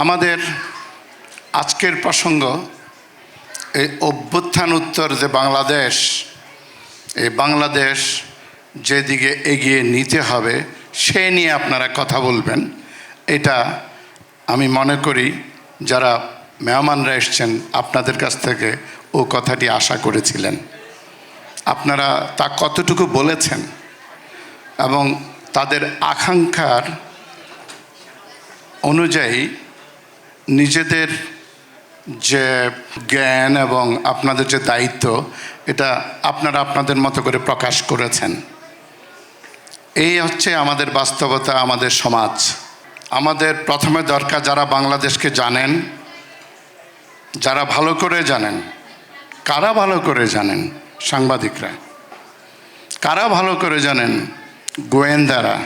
আমাদের আজকের প্রসঙ্গ, এই অভ্যুত্থান উত্তর যে বাংলাদেশ, এই বাংলাদেশ যেদিকে এগিয়ে নিতে হবে, সে নিয়ে আপনারা কথা বলবেন। এটা আমি মনে করি যারা মেহমানরা এসছেন, আপনাদের কাছ থেকে ও কথাটি আশা করেছিলেন। আপনারা তা কতটুকু বলেছেন এবং তাদের আকাঙ্ক্ষার অনুযায়ী নিজেদের যে জ্ঞান এবং আপনাদের যে দায়িত্ব, এটা আপনারা আপনাদের মতো করে প্রকাশ করেছেন। এই হচ্ছে আমাদের বাস্তবতা, আমাদের সমাজ। আমাদের প্রথমে দরকার যারা বাংলাদেশকে জানেন, যারা ভালো করে জানেন, কারা ভালো করে জানেন? সাংবাদিকরা। কারা ভালো করে জানেন? গোয়েন্দারা।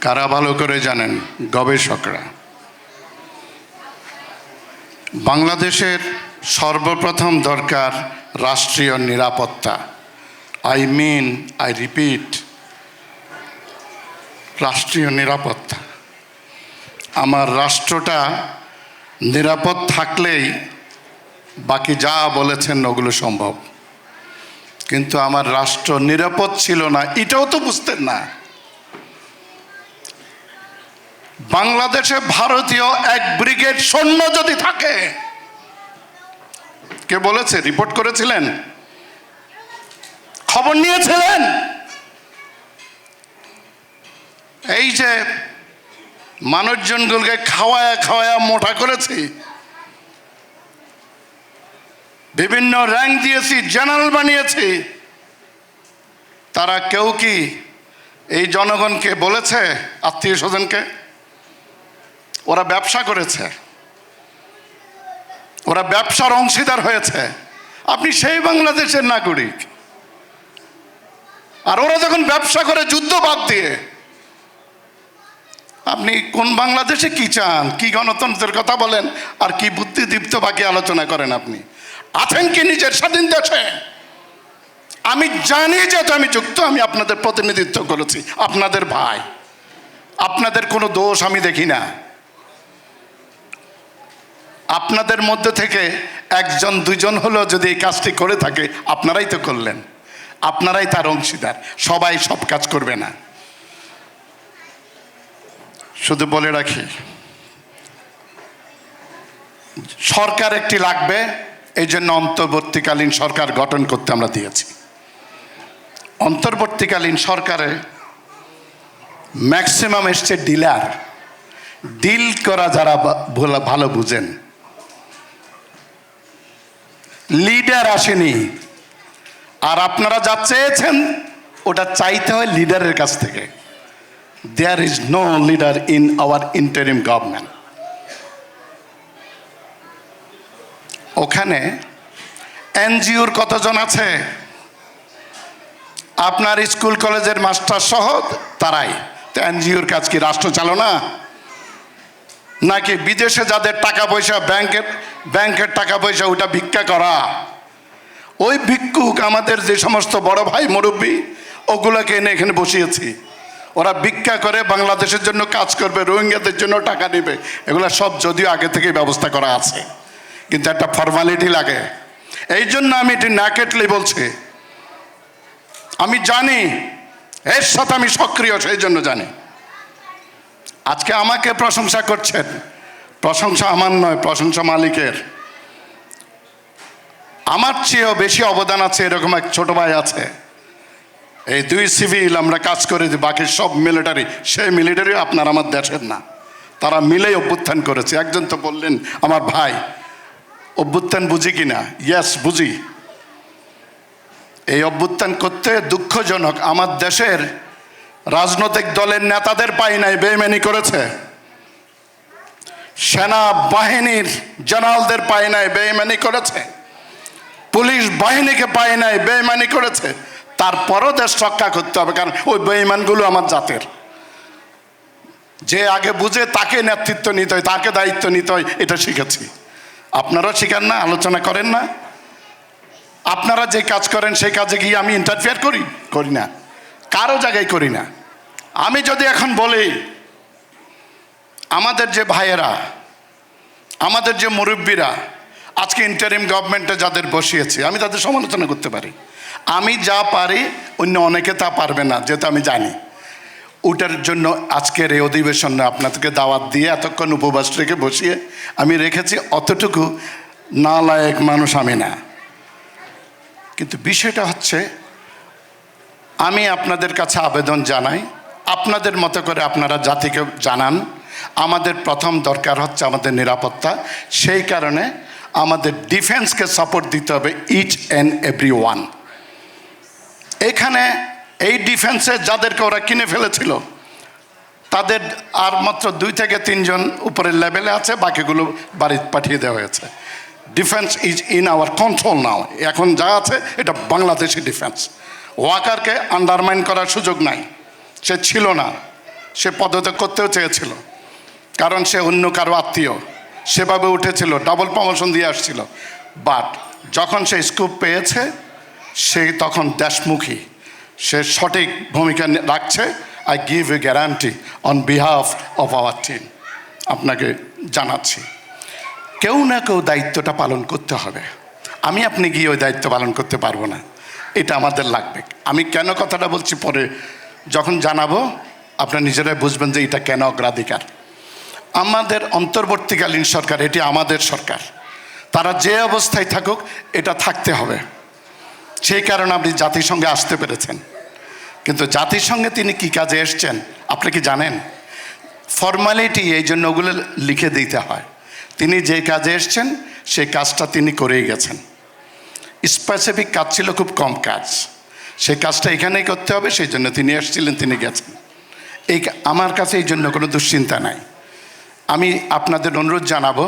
কারা ভালো করে জানেন? গবেষকরা। বাংলাদেশের সর্বপ্রথম দরকার রাষ্ট্রীয় নিরাপত্তা। আই মিন আই রিপিট রাষ্ট্রীয় নিরাপত্তা। আমার রাষ্ট্রটা নিরাপদ থাকলেই বাকি যা বলেছেন ওগুলো সম্ভব। কিন্তু আমার রাষ্ট্র নিরাপদ ছিল না, এটাও তো বুঝতেন না। বাংলাদেশে ভারতীয় এক ব্রিগেড সৈন্য যদি থাকে, কে বলেছে? রিপোর্ট করেছিলেন? খবর নিয়েছিলেন? এই যে মানুষজনগুলোকে খাওয়ায়া খাওয়ায়া মোটা করেছি, বিভিন্ন র্যাঙ্ক দিয়েছি, জেনারেল বানিয়েছি, তারা কেউ কি এই জনগণকে বলেছে, আত্মীয় স্বজনকে? ওরা ব্যবসা করেছে। ওরা ব্যবসার অংশীদার হয়েছে। আপনি সেই বাংলাদেশের নাগরিক। আর ওরা যখন ব্যবসা করে যুদ্ধ বাদ দিয়ে, আপনি কোন বাংলাদেশে কি চান, কি গণতন্ত্রের কথা বলেন, আর কি বুদ্ধিদীপ্ত বাকি আলোচনা করেন আপনি? আছেন কি নিজের স্বাধীন দেশে? আমি জানি যে আমি যুক্ত, আমি আপনাদের প্রতিনিধিত্ব করেছি। আপনাদের ভাই, আপনাদের কোনো দোষ আমি দেখি না। আপনাদের মধ্যে থেকে একজন, দুজন হলেও যদি এই কাজটি করে থাকে, আপনারাই তো করলেন। আপনারাই তার অংশীদার। সবাই সব কাজ করবে না। শুধু বলে রাখি, সরকার একটি লাগবে, এই জন্য অন্তর্বর্তীকালীন সরকার গঠন করতে আমরা দিয়েছি। অন্তর্বর্তীকালীন সরকারে ম্যাক্সিমাম এসছে ডিলার ডিল করা যারা ভালো বুঝেন লিডার আসেনি। আর আপনারা যা চেয়েছেন, ওটা চাইতে হয় লিডারের কাছ থেকে। There is no leader in our interim government ওখানে এনজিওর কতজন আছে? আপনার স্কুল কলেজের মাস্টার সহ তারাই। তো এনজিওর কাজ কি রাষ্ট্র চালনা? নাকি বিদেশে যাদের টাকা পয়সা ব্যাংকের ব্যাংকের টাকা পয়সা ওটা ভিক্ষা করা? ওই ভিক্ষুক আমাদের যে সমস্ত বড় ভাই মুরব্বী, ওগুলোকে এনে এখানে বসিয়েছি। ওরা ভিক্ষা করে বাংলাদেশের জন্য কাজ করবে, রোহিঙ্গাদের জন্য টাকা নেবে। এগুলো সব যদিও আগে থেকেই ব্যবস্থা করা আছে। কিন্তু একটা ফর্মালিটি লাগে। এই জন্য আমি এটি ন্যাকেটলি বলছি। আমি জানি, এর সাথে আমি সক্রিয়, সেই জন্য জানি। আজকে আমাকে প্রশংসা করছেন। প্রশংসা আমার নয়, প্রশংসা মালিকের। আমার চেয়েও বেশি অবদান আছে এরকম এক ছোট ভাই আছে। এই দুই সিভিল আমরা কাজ করে বাকি সব মিলিটারি। সেই মিলিটারি আপনার আমার দেশের না। তারা মিলেই অভ্যুত্থান করেছে। একজন তো বললেন, আমার ভাই, অভ্যুত্থান বুঝি কি না? ইয়াস বুঝি। এই অভ্যুত্থান করতে দুঃখজনক। আমার দেশের রাজনৈতিক দলের নেতাদের পাই নাই, বেইমানি করেছে। সেনা বাহিনীর জেনারেলদের পাই নাই, বেইমানি করেছে। পুলিশ বাহিনীকে পাই নাই, বেইমানি করেছে। তারপরও দেশ রক্ষা করতে হবে, কারণ ওই বেইমানগুলো আমার জাতের। যে আগে বুঝে তাকে নেতৃত্ব নিতে হয়, তাকে দায়িত্ব নিতে হয়, এটা শিখেছি। আপনারাও শিখান না, আলোচনা করেন না। আপনারা যে কাজ করেন, সেই কাজে গিয়ে আমি ইন্টারফেয়ার করি? করি না। কারও জায়গায় করি না। আমি যদি এখন বলি, আমাদের যে ভাইয়েরা, আমাদের যে মুরব্বীরা, আজকে ইন্টারিম গভর্নমেন্টে যাদের বসিয়েছে, আমি তাদের সমালোচনা করতে পারি। আমি যা পারি, অন্য অনেকে তা পারবে না, যেহেতু আমি জানি। ওটার জন্য আজকের এই অধিবেশনে আপনাদেরকে দাওয়াত দিয়ে এতক্ষণ উপবাস রেখে বসিয়ে আমি রেখেছি, অতটুকু না লায়ক মানুষ আমি না। কিন্তু বিষয়টা হচ্ছে, আমি আপনাদের কাছে আবেদন জানাই আপনাদের মতো করে আপনারা জাতিকে জানান। আমাদের প্রথম দরকার হচ্ছে আমাদের নিরাপত্তা। সেই কারণে আমাদের ডিফেন্সকে সাপোর্ট দিতে হবে ইচ অ্যান্ড এভরি ওয়ান এখানে এই ডিফেন্সে যাদেরকে ওরা কিনে ফেলেছিল, তাদের আর মাত্র দুই থেকে তিনজন উপরের লেভেলে আছে, বাকিগুলো বাড়ি পাঠিয়ে দেওয়া হয়েছে। Defence is in our control now এখন যা আছে, এটা বাংলাদেশি ডিফেন্স। ওয়াকারকে আন্ডারমাইন করার সুযোগ নাই। সে ছিল না, সে পদত্যাগ করতেও চেয়েছিল। কারণ সে অন্য কারও আত্মীয়, সেভাবে উঠেছিল ডাবল প্রমোশন দিয়ে আসছিল। বাট যখন সে স্কুপ পেয়েছে, সে তখন দেশমুখী। সে সঠিক ভূমিকা রাখছে। I give a guarantee on behalf of our team আপনাকে জানাচ্ছি। কেউ না কেউ দায়িত্বটা পালন করতে হবে। আমি আপনি গিয়ে ওই দায়িত্ব পালন করতে পারব না। এটা আমাদের লাগবে। আমি কেন কথাটা বলছি পরে যখন জানাব, আপনারা নিজেরাই বুঝবেন যে এটা কেন অগ্রাধিকার। আমাদের অন্তর্বর্তীকালীন সরকার, এটি আমাদের সরকার। তারা যে অবস্থায় থাকুক, এটা থাকতে হবে। সেই কারণে আপনি জাতিসংঘে আসতে পেরেছেন। কিন্তু জাতিসংঘে তিনি কি কাজে এসছেন, আপনি কি জানেন? ফর্মালিটি এই জন্য ওগুলো লিখে দিতে হয়। তিনি যে কাজে এসছেন, সেই কাজটা তিনি করেই গেছেন। স্পেসিফিক কাজ ছিল খুব কম কাজ। সেই কাজটা এখানেই করতে হবে, সেই জন্য তিনি এসেছিলেন, তিনি গেছেন। এই আমার কাছে এই জন্য কোনো দুশ্চিন্তা নাই। আমি আপনাদের অনুরোধ জানাব,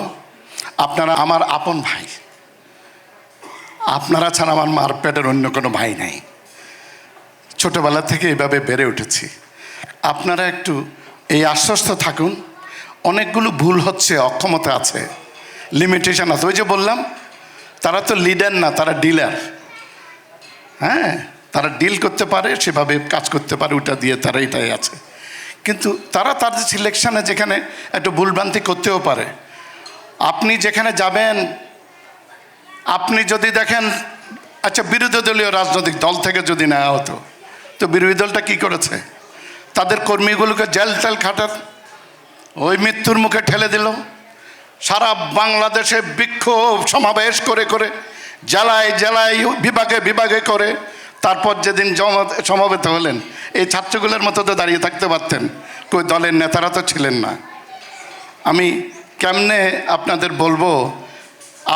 আপনারা আমার আপন ভাই। আপনারা ছাড়া আমার মার পেটের অন্য কোনো ভাই নাই। ছোটোবেলা থেকে এভাবে বেড়ে উঠেছি। আপনারা একটু এই আশ্বস্ত থাকুন, অনেকগুলো ভুল হচ্ছে, অক্ষমতা আছে লিমিটেশন আছে। ওই যে বললাম, তারা তো লিডার না, তারা ডিলার হ্যাঁ? তারা ডিল করতে পারে, সেভাবে কাজ করতে পারে, ওটা দিয়ে তারা এটাই আছে। কিন্তু তারা তাদের সিলেকশানে যেখানে একটু ভুলভ্রান্তি করতেও পারে। আপনি যেখানে যাবেন, আপনি যদি দেখেন আচ্ছা বিরোধী দলীয় রাজনৈতিক দল থেকে যদি নেওয়া হতো, তো বিরোধী দলটা কী করেছে? তাদের কর্মীগুলোকে জেল টেল খাটার, ওই মৃত্যুর মুখে ঠেলে দিল। সারা বাংলাদেশে বিক্ষোভ সমাবেশ করে করে, জেলায় জেলায়, বিভাগে বিভাগে করে তারপর যেদিন সমাবেত হলেন, এই ছাত্রগুলোর মতো তো দাঁড়িয়ে থাকতে পারতেন। কই দলের নেতারা তো ছিলেন না। আমি কেমনে আপনাদের বলব,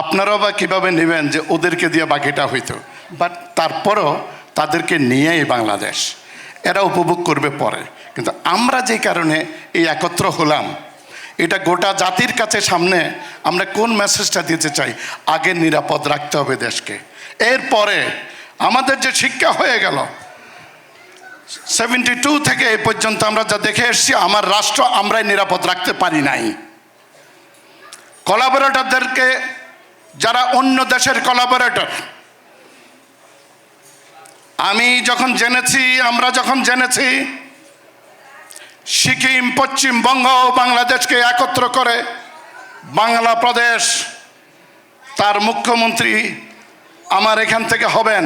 আপনারাও বা কীভাবে নেবেন যে ওদেরকে দিয়ে বাকিটা হইতো? বাট তারপরও তাদেরকে নিয়েই বাংলাদেশ। এরা উপভোগ করবে পরে। কিন্তু আমরা যে কারণে এই একত্র হলাম, এটা গোটা জাতির কাছে সামনে আমরা কোন মেসেজটা দিতে চাই? আগে নিরাপদ রাখতে হবে দেশকে। এরপরে আমাদের যে শিক্ষা হয়ে গেল সেভেন্টি টু থেকে এ পর্যন্ত আমরা যা দেখে এসেছি, আমার রাষ্ট্র আমরাই নিরাপদ রাখতে পারি নাই। কলাবোরেটরদেরকে যারা অন্য দেশের কলাবোরেটর আমি যখন জেনেছি, আমরা যখন জেনেছি, সিকিম পশ্চিমবঙ্গ বাংলাদেশকে একত্র করে বাংলা প্রদেশ তার মুখ্যমন্ত্রী আমার এখান থেকে হবেন।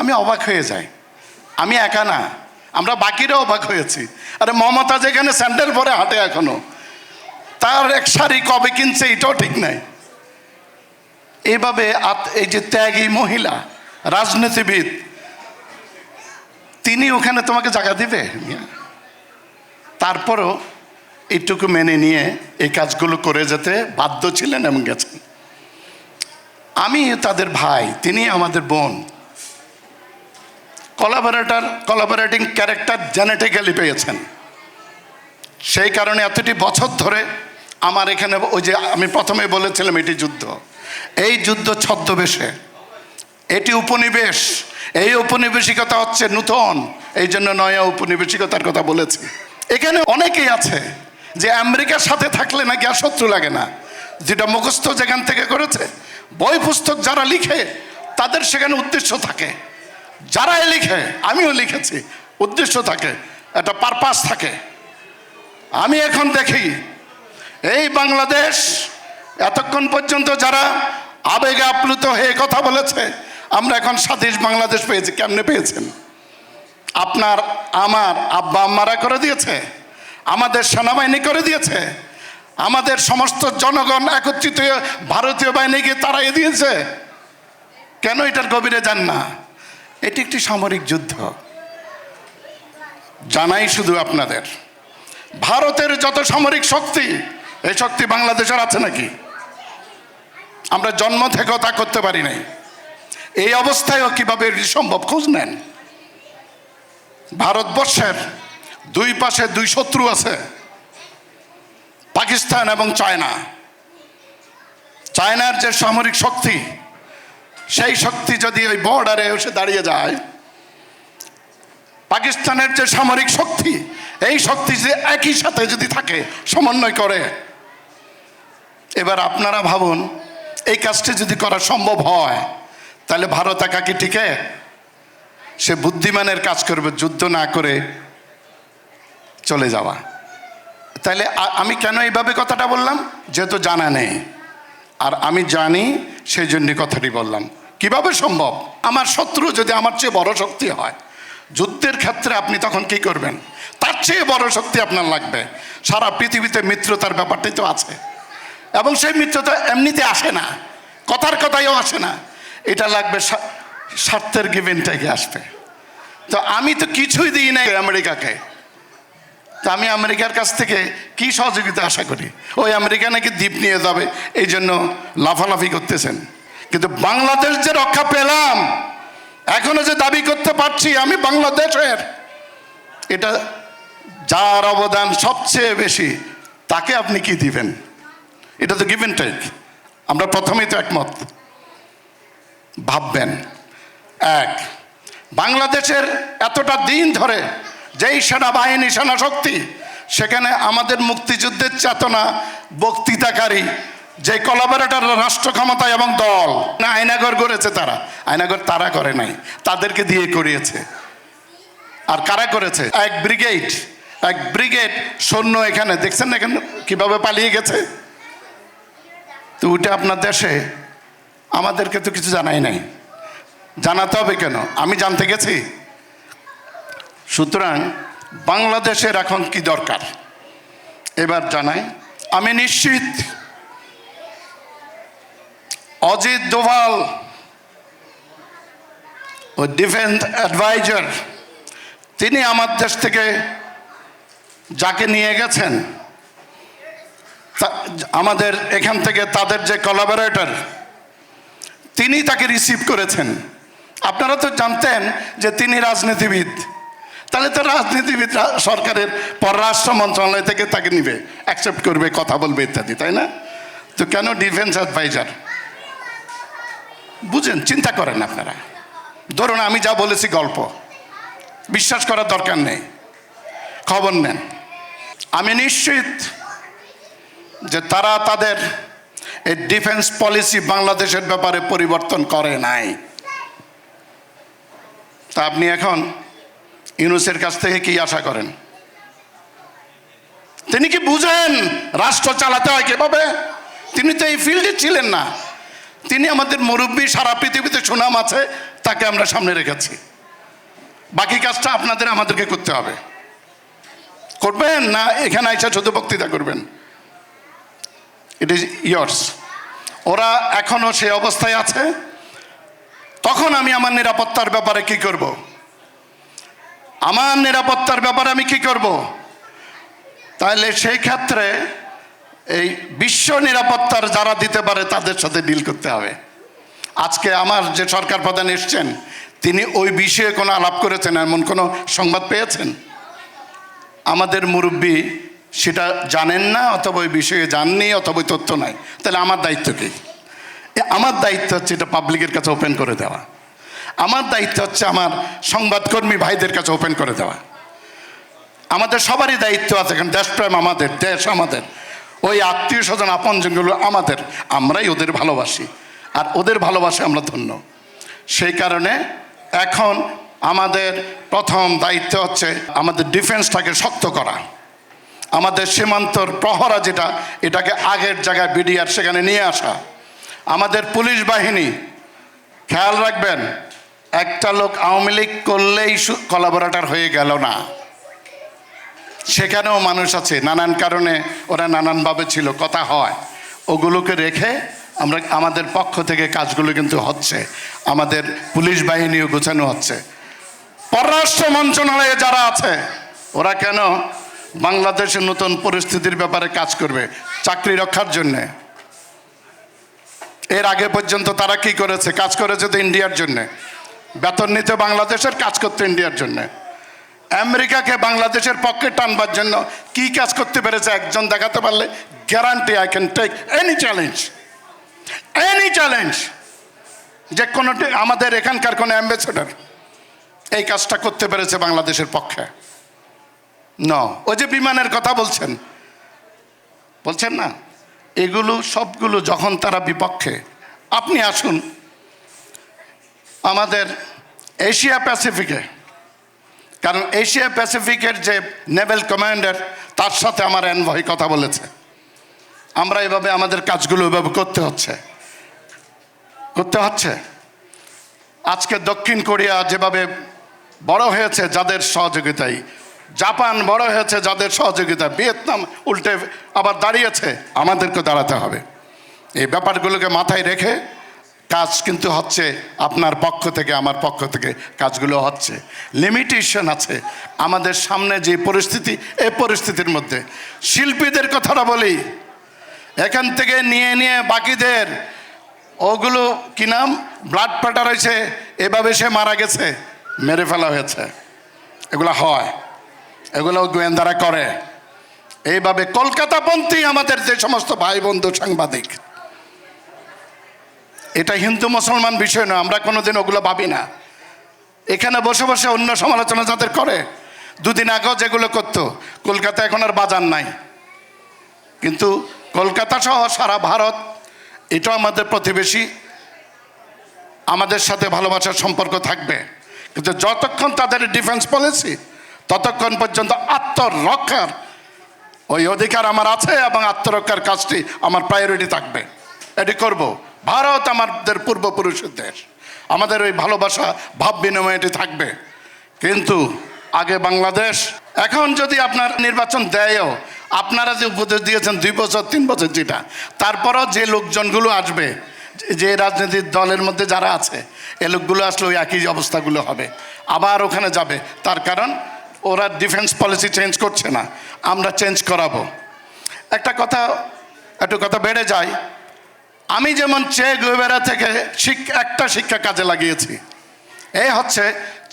আমি অবাক হয়ে যাই। আমি একা না, আমরা বাকিরাও অবাক হয়েছি। আরে মমতা যেখানে স্যান্ডেল পরে হাঁটে এখনও, তার এক শাড়ি কবে কিনছে এটাও ঠিক নাই। এইভাবে এই যে ত্যাগী মহিলা, রাজনীতিবিদ, তিনি ওখানে তোমাকে জায়গা দিবে? তারপরও এইটুকু মেনে নিয়ে এই কাজগুলো করে যেতে বাধ্য ছিলেন এবং গেছেন। আমি তাদের ভাই, তিনি আমাদের বোন। কলাবোরেটর কলাবোরেটিং ক্যারেক্টার জেনেটিক্যালি পেয়েছেন। সেই কারণে এতটি বছর ধরে আমার এখানে ওই যে আমি প্রথমে বলেছিলাম এটি যুদ্ধ। এই যুদ্ধ ছদ্মবেশে, এটি উপনিবেশ, এই উপনিবেশিকতা হচ্ছে নূতন, এই জন্য নয়া উপনিবেশিকতার কথা বলেছি। এখানে অনেকেই আছে যে আমেরিকার সাথে থাকলে নাকি আর শত্রু লাগে না। যেটা মুখস্থ যেখান থেকে করেছে বই পুস্তক যারা লিখে, তাদের সেখানে উদ্দেশ্য থাকে। যারাই লিখে, আমিও লিখেছি। উদ্দেশ্য থাকে, একটা পারপাস থাকে। আমি এখন দেখি, এই বাংলাদেশ এতক্ষণ পর্যন্ত যারা আবেগে আপ্লুত হয়ে কথা বলেছে, আমরা এখন স্বাধীন বাংলাদেশ পেয়েছি, কেমনে পেয়েছেন? আপনার, আমার আব্বা আম্মারা করে দিয়েছে, আমাদের সেনাবাহিনী করে দিয়েছে, আমাদের সমস্ত জনগণ একত্রিত ভারতীয় বাহিনীকে তাড়াইয়ে দিয়েছে। কেন এটার গভীরে যান না? এটি একটি সামরিক যুদ্ধ। জানাই শুধু আপনাদের, ভারতের যত সামরিক শক্তি, এই শক্তি বাংলাদেশের আছে নাকি? আমরা জন্ম থেকেও তা করতে পারি নাই। এই অবস্থায়ও কীভাবে সম্ভব খোঁজ নেন? ভারতবর্ষের দুই পাশে দুই শত্রু আছে, পাকিস্তান এবং চায়না। চায়নার যে সামরিক শক্তি সেই শক্তি যদি ওই বর্ডারে এসে দাঁড়িয়ে যায়, পাকিস্তানের যে সামরিক শক্তি, এই শক্তি যে একই সাথে যদি থাকে, সমন্বয় করে, এবার আপনারা ভাবুন, এই কাজটি যদি করা সম্ভব হয়, তাহলে ভারত একাকি টিকে, সে বুদ্ধিমানের কাজ করবে, যুদ্ধ না করে চলে যাওয়া। তাহলে আমি কেন এইভাবে কথাটা বললাম? যেহেতু জানা নেই। আর আমি জানি, সেই জন্য কথাটি বললাম। কীভাবে সম্ভব? আমার শত্রু যদি আমার চেয়ে বড় শক্তি হয়, যুদ্ধের ক্ষেত্রে আপনি তখন কি করবেন? তার চেয়ে বড় শক্তি আপনার লাগবে। সারা পৃথিবীতে মিত্রতার ব্যাপারটাই তো আছে। এবং সেই মিত্রতা এমনিতে আসে না, কথার কথাইও আসে না। এটা লাগবে স্বার্থের গিভেন থেকে আসবে। তো আমি তো কিছুই দিই নাই আমেরিকাকে। তা আমি আমেরিকার কাছ থেকে কি সহযোগিতা আশা করি? ওই আমেরিকা নাকি দ্বীপ নিয়ে যাবে এই জন্য লাফালাফি করতেছেন। কিন্তু বাংলাদেশ যে রক্ষা পেলাম, এখনও যে দাবি করতে পারছি, আমি বাংলাদেশের। এটা যার অবদান সবচেয়ে বেশি, তাকে আপনি কি দিবেন? এটা তো গিভেন টেক আমরা প্রথমেই তো একমত। ভাববেন। এক, বাংলাদেশের এতটা দিন ধরে যেই সেনাবাহিনী সেনা শক্তি সেখানে আমাদের মুক্তিযুদ্ধের চেতনা, বক্তৃতাকারী যে কলাবরেটর রাষ্ট্র ক্ষমতা এবং দল। না, আয়নাগর করেছে তারা। আয়নাগর তারা করে নাই। তাদেরকে দিয়ে করিয়েছে। আর কারা করেছে? এক ব্রিগেড। এক ব্রিগেড সৈন্য এখানে। দেখছেন এখানে কীভাবে পালিয়ে গেছে? তো ওইটা আপনার দেশে। আমাদেরকে তো কিছু জানাই নাই। জানাতে হবে কেন? আমি জানতে গেছি। সুতরাং বাংলাদেশের এখন কি দরকার? এবার জানাই। আমি নিশ্চিত অজিত দোভাল, ও ডিফেন্স অ্যাডভাইজার, তিনি আমার দেশ থেকে যাকে নিয়ে গেছেন আমাদের এখান থেকে তাদের যে কোলাবোরেটর তিনি তাকে রিসিভ করেছেন। আপনারা তো জানতেন যে তিনি রাজনীতিবিদ। তাহলে তো রাজনীতিবিদ সরকারের পররাষ্ট্র মন্ত্রণালয় থেকে তাকে নিবে অ্যাকসেপ্ট করবে, কথা বলবে ইত্যাদি, তাই না? তো কেন ডিফেন্স অ্যাডভাইজার বুঝেন, চিন্তা করেন আপনারা। ধরুন আমি যা বলেছি গল্প, বিশ্বাস করার দরকার নেই। খবর নেন। আমি নিশ্চিত যে তারা তাদের এই ডিফেন্স পলিসি বাংলাদেশের ব্যাপারে পরিবর্তন করে নাই। তা আপনি এখন ইউনুসের কাছ থেকে কি আশা করেন? তিনি কি বুঝেন রাষ্ট্র চালাতে হয় কীভাবে? তিনি তো এই ফিল্ডে ছিলেন না। তিনি আমাদের মুরব্বী, সারা পৃথিবীতে সুনাম আছে, তাকে আমরা সামনে রেখেছি। বাকি কাজটা আপনাদের, আমাদেরকে করতে হবে। করবেন না, এখানে আইসা শুধু বক্তৃতা করবেন? ইট ইজ ইয়ার্স ওরা এখনও সেই অবস্থায় আছে। তখন আমি আমার নিরাপত্তার ব্যাপারে কি করব? আমার নিরাপত্তার ব্যাপারে আমি কি করব? তাহলে সেই ক্ষেত্রে এই বিশ্ব নিরাপত্তার যারা দিতে পারে তাদের সাথে ডিল করতে হবে। আজকে আমার যে সরকার প্রধান এসছেন, তিনি ওই বিষয়ে কোনো আলাপ করেছেন, এমন কোনো সংবাদ পেয়েছেন? আমাদের মুরব্বী সেটা জানেন না, অথবা ওই বিষয়ে জাননি, অথবা ওই তথ্য নাই। তাহলে আমার দায়িত্ব কি? আমার দায়িত্ব হচ্ছে এটা পাবলিকের কাছে ওপেন করে দেওয়া। আমার দায়িত্ব হচ্ছে আমার সংবাদকর্মী ভাইদের কাছে ওপেন করে দেওয়া। আমাদের সবারই দায়িত্ব আছে কারণ দেশপ্রেম আমাদের, দেশ আমাদের। ওই আত্মীয় স্বজন আপন আপনজনগুলো আমাদের, আমরাই ওদের ভালোবাসি। আর ওদের ভালোবাসে আমরা ধন্য। সেই কারণে এখন আমাদের প্রথম দায়িত্ব হচ্ছে আমাদের ডিফেন্সটাকে শক্ত করা। আমাদের সীমান্তর প্রহরা যেটা, এটাকে আগের জায়গায় বিডিআর সেখানে নিয়ে আসা। আমাদের পুলিশ বাহিনী, খেয়াল রাখবেন, একটা লোক আওয়ামী লীগ করলেই কলাবোরেটার হয়ে গেল না। সেখানেও মানুষ আছে। নানান কারণে ওরা নানানভাবে ছিল, কথা হয়। ওগুলোকে রেখে আমরা, আমাদের পক্ষ থেকে কাজগুলো কিন্তু হচ্ছে। আমাদের পুলিশ বাহিনীও গোছানো হচ্ছে। পররাষ্ট্র মন্ত্রণালয়ে যারা আছে, ওরা কেন বাংলাদেশের নতুন পরিস্থিতির ব্যাপারে কাজ করবে চাকরি রক্ষার জন্যে? এর আগে পর্যন্ত তারা কি করেছে? কাজ করেছে তো ইন্ডিয়ার জন্যে। বেতন নিতে বাংলাদেশের, কাজ করতে ইন্ডিয়ার জন্যে। আমেরিকাকে বাংলাদেশের পক্ষে টানবার জন্য কি কাজ করতে পেরেছে একজন দেখাতে পারলে? Guarantee I can take any challenge any challenge যে কোনো আমাদের এখানকার কোনো অ্যাম্বাসেডার এই কাজটা করতে পেরেছে বাংলাদেশের পক্ষে। ন ওই যে বিমানের কথা বলছেন। বলছেন না? এগুলো সবগুলো যখন তারা বিপক্ষে, আপনি আসুন। আমাদের এশিয়া প্যাসিফিকে কারণ এশিয়া প্যাসিফিকের যে নেভেল কমান্ডার, তার সাথে আমার এনভয় কথা বলেছে। আমরা এভাবে আমাদের কাজগুলো এভাবে করতে হচ্ছে। করতে হচ্ছে। আজকে দক্ষিণ কোরিয়া যেভাবে বড় হয়েছে যাদের সহযোগিতায়, জাপান বড় হয়েছে যাদের সহযোগিতা ভিয়েতনাম উল্টে আবার দাঁড়িয়েছে আমাদেরকে দাঁড়াতে হবে। এই ব্যাপারগুলোকে মাথায় রেখে কাজ কিন্তু হচ্ছে আপনার পক্ষ থেকে, আমার পক্ষ থেকে কাজগুলো হচ্ছে। লিমিটেশন আছে। আমাদের সামনে যে পরিস্থিতি এই পরিস্থিতির মধ্যে। শিল্পীদের কথাটা বলি। এখান থেকে নিয়ে নিয়ে বাকিদের, ওগুলো কি নাম? ব্লাড প্যাটার হয়েছে, এভাবে সে মারা গেছে, মেরে ফেলা হয়েছে। এগুলো হয়। এগুলো গোয়েন্দারা করে। এইভাবে কলকাতাপন্থী আমাদের যে সমস্ত ভাই বন্ধু সাংবাদিক এটা হিন্দু মুসলমান বিষয় নয় আমরা কোনোদিন ওগুলো ভাবি না। এখানে বসে বসে অন্য সমালোচনা যাদের করে, দুদিন আগেও যেগুলো করতো কলকাতা এখন আর বাজার নাই। কিন্তু কলকাতা সহ সারা ভারত, এটাও আমাদের প্রতিবেশী, আমাদের সাথে ভালোবাসার সম্পর্ক থাকবে। কিন্তু যতক্ষণ তাদের ডিফেন্স পলিসি ততক্ষণ পর্যন্ত আত্মরক্ষার ওই অধিকার আমার আছে এবং আত্মরক্ষার কাজটি আমার প্রায়োরিটি থাকবে। এটি করব। ভারত আমাদের পূর্বপুরুষের দেশ আমাদের ওই ভালোবাসা, ভাব বিনিময়টি থাকবে। কিন্তু আগে বাংলাদেশ, এখন যদি আপনার নির্বাচন দেয়ও, আপনারা যে উপদেশ দিয়েছেন দুই বছর, তিন বছর যেটা, তারপরও যে লোকজনগুলো আসবে, যে রাজনৈতিক দলের মধ্যে যারা আছে, এ লোকগুলো আসলে ওই একই অবস্থাগুলো হবে। আবার ওখানে যাবে, তার কারণ ওরা ডিফেন্স পলিসি চেঞ্জ করছে না, আমরা চেঞ্জ করাবো। একটা কথা, একটু কথা বেড়ে যায় আমি যেমন চে গুবেরা থেকে একটা শিক্ষা কাজে লাগিয়েছি। এই হচ্ছে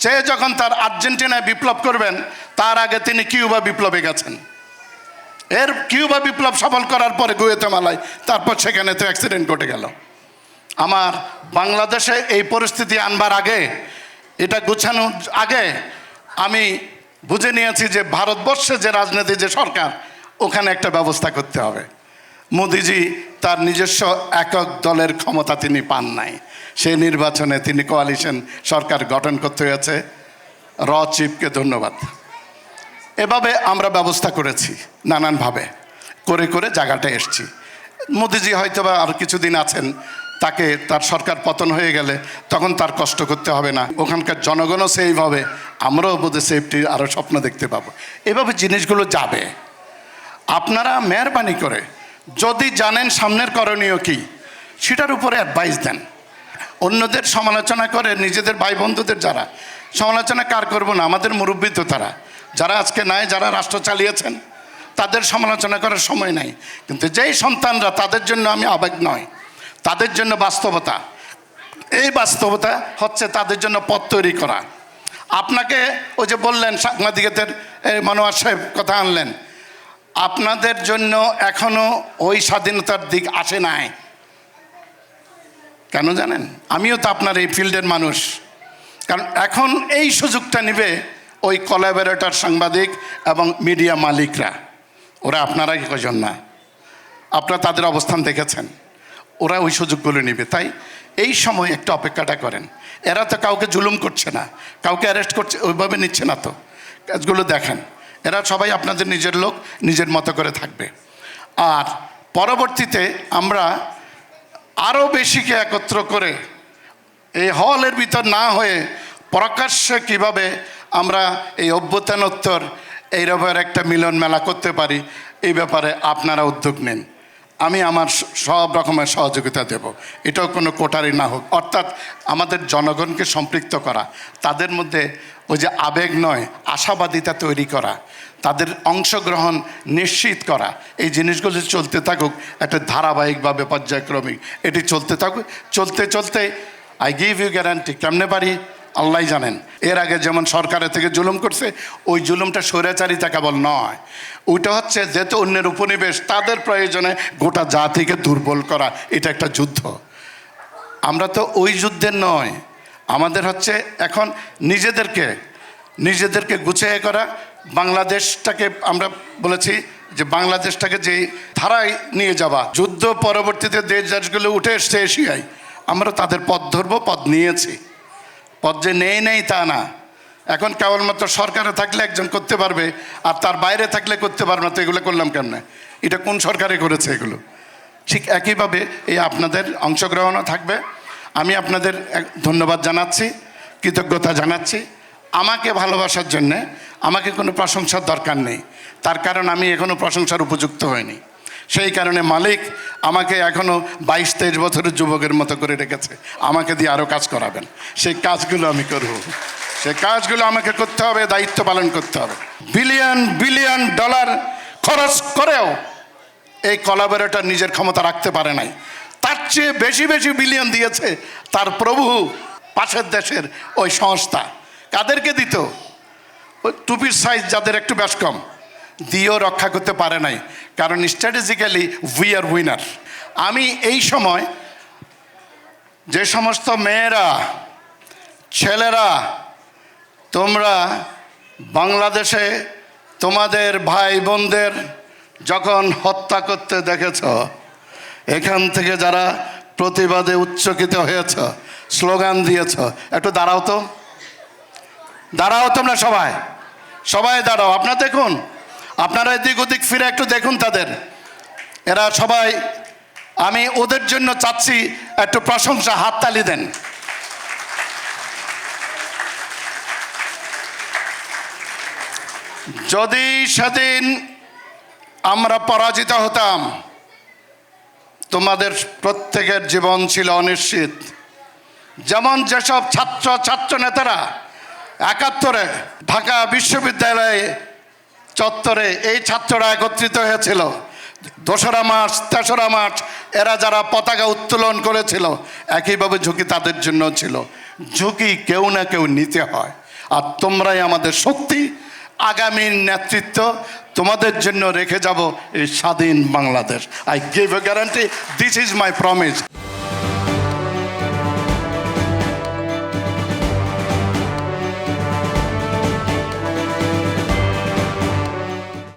চে যখন তার আর্জেন্টিনায় বিপ্লব করবেন, তার আগে তিনি কিউবা বিপ্লবে গেছেন। এর কিউবা বিপ্লব সফল করার পরে গুয়েতেমালায়, তারপর সেখানে তো অ্যাক্সিডেন্ট ঘটে গেল। আমার বাংলাদেশে এই পরিস্থিতি আনবার আগে, এটা গুছানোর আগে, আমি বুঝে নিয়েছি যে ভারতবর্ষে যে রাজনীতি, যে সরকার, ওখানে একটা ব্যবস্থা করতে হবে। মোদিজি তার নিজস্ব একক দলের ক্ষমতা তিনি পান নাই। সেই নির্বাচনে তিনি কোয়ালিশন সরকার গঠন করতে হয়েছে। র চিফকে ধন্যবাদ। এভাবে আমরা ব্যবস্থা করেছি নানানভাবে। করে করে জায়গাটা এসছি। মোদিজি হয়তো বা আর কিছুদিন আছেন, তাকে তার সরকার পতন হয়ে গেলে তখন তার কষ্ট করতে হবে না। ওখানকার জনগণও সেভ হবে। আমরাও বোধহয় সেফটির আরও স্বপ্ন দেখতে পাবো। এভাবে জিনিসগুলো যাবে। আপনারা মেহরবানি করে যদি জানেন সামনের করণীয় কী, সেটার উপরে অ্যাডভাইস দেন। অন্যদের সমালোচনা করে, নিজেদের ভাই বন্ধুদের যারা, সমালোচনা কার করব না, আমাদের মুরব্বী তো তারা। যারা আজকে নাই, যারা রাষ্ট্র চালিয়েছেন, তাদের সমালোচনা করার সময় নাই। কিন্তু যেই সন্তানরা, তাদের জন্য আমি আবেগ নয়, তাদের জন্য বাস্তবতা। এই বাস্তবতা হচ্ছে তাদের জন্য পথ তৈরি করা। আপনাকে ওই যে বললেন সাংবাদিকদের মনোয়ার সাহেব কথা আনলেন আপনাদের জন্য এখনও ওই স্বাধীনতার দিক আসে নাই। কেন জানেন? আমিও তো আপনার এই ফিল্ডের মানুষ। কারণ এখন এই সুযোগটা নেবে ওই কলাবোরেটর সাংবাদিক এবং মিডিয়া মালিকরা। ওরা আপনারা কজন না? আপনারা তাদের অবস্থান দেখেছেন। ওরা ওই সুযোগগুলো নেবে। তাই এই সময় একটু অপেক্ষাটা করেন। এরা তো কাউকে জুলুম করছে না। কাউকে অ্যারেস্ট করছে, ওইভাবে নিচ্ছে না তো। কাজগুলো দেখেন। এরা সবাই আপনাদের নিজের লোক, নিজের মতো করে থাকবে। আর পরবর্তীতে আমরা আরও বেশিকে একত্র করে এই হলের ভিতর না হয়ে প্রকাশ্যে কীভাবে আমরা এই অভ্যুত্থানোত্তর, এইরকমের একটা মিলন মেলা করতে পারি, এই ব্যাপারে আপনারা উদ্যোগ নিন। আমি আমার সব রকমের সহযোগিতা দেব। এটাও কোনো কোটারি না হোক। অর্থাৎ আমাদের জনগণকে সম্পৃক্ত করা, তাদের মধ্যে ওই যে আবেগ নয়, আশাবাদিতা তৈরি করা, তাদের অংশগ্রহণ নিশ্চিত করা, এই জিনিসগুলো চলতে থাকুক, একটা ধারাবাহিকভাবে পর্যায়ক্রমিক, এটি চলতে থাকুক। চলতে চলতে আই গিভ ইউ গ্যারান্টি কেমনে পারি? আল্লাহ জানেন। এর আগে যেমন সরকারের থেকে জুলুম করছে, ওই জুলুমটা স্বৈরাচারিতা কেবল নয়। ওইটা হচ্ছে যেহেতু অন্যের উপনিবেশ, তাদের প্রয়োজনে গোটা জাতিকে দুর্বল করা, এটা একটা যুদ্ধ। আমরা তো ওই যুদ্ধের নয়। আমাদের হচ্ছে এখন নিজেদেরকে নিজেদেরকে গুছিয়ে করা, বাংলাদেশটাকে আমরা বলেছি যে বাংলাদেশটাকে যে ধারায় নিয়ে যাওয়া, যুদ্ধ পরবর্তীতে দেশ দেশগুলো উঠে এসছে এশিয়ায়। আমরা তাদের পথ ধরবো, পথ নিয়েছি। পথ যে নেই নেই তা না। এখন কেবলমাত্র সরকারে থাকলে একজন করতে পারবে, আর তার বাইরে থাকলে করতে পারবে না, তো এগুলো করলাম কেমনে? এটা কোন সরকারে করেছে এগুলো? ঠিক একইভাবে এই আপনাদের অংশগ্রহণও থাকবে। আমি আপনাদের ধন্যবাদ জানাচ্ছি, কৃতজ্ঞতা জানাচ্ছি। আমাকে ভালোবাসার জন্যে আমাকে কোনো প্রশংসার দরকার নেই। তার কারণ আমি এখনও প্রশংসার উপযুক্ত হইনি সেই কারণে মালিক আমাকে এখনও বাইশ তেইশ বছরের যুবকের মতো করে রেখেছে। আমাকে দিয়ে আরও কাজ করাবেন। সেই কাজগুলো আমি করব। সেই কাজগুলো আমাকে করতে হবে, দায়িত্ব পালন করতে হবে। বিলিয়ন বিলিয়ন ডলার খরচ করেও এই কলাবরেটর নিজের ক্ষমতা রাখতে পারে নাই। তার চেয়ে বেশি বেশি বিলিয়ন দিয়েছে তার প্রভু পাশের দেশের ওই সংস্থা। কাদেরকে দিত? ওই টুপির সাইজ যাদের একটু বেশ কম। দিয়েও রক্ষা করতে পারে নাই। কারণ স্ট্র্যাটেজিক্যালি উই আর উইনার আমি এই সময় যে সমস্ত মেয়েরা, ছেলেরা, তোমরা বাংলাদেশে তোমাদের ভাই বোনদের যখন হত্যা করতে দেখেছ, এখান থেকে যারা প্রতিবাদে উচ্চকিত হয়েছ, স্লোগান দিয়েছ, একটু দাঁড়াও তো। দাঁড়াও তোমরা সবাই। সবাই দাঁড়াও। আপনারা দেখুন আপনারা এদিক ওদিক ফিরে একটু দেখুন তাদের। এরা সবাই, আমি ওদের জন্য চাচ্ছি একটু প্রশংসা, হাততালি দেন। যদি সেদিন আমরা পরাজিত হতাম, তোমাদের প্রত্যেকের জীবন ছিল অনিশ্চিত। যেমন যেসব ছাত্র ছাত্র নেতারা একাত্তরে ঢাকা বিশ্ববিদ্যালয়ে চত্বরে এই ছাত্ররা একত্রিত হয়েছিল। দোসরা মার্চ তেসরা মার্চ এরা যারা পতাকা উত্তোলন করেছিল, একইভাবে ঝুঁকি তাদের জন্য ছিল। ঝুঁকি কেউ না কেউ নিতে হয়। আর তোমরাই আমাদের শক্তি, আগামীর নেতৃত্ব, তোমাদের জন্য রেখে যাব এই স্বাধীন Bangladesh. I give a guarantee this is my promise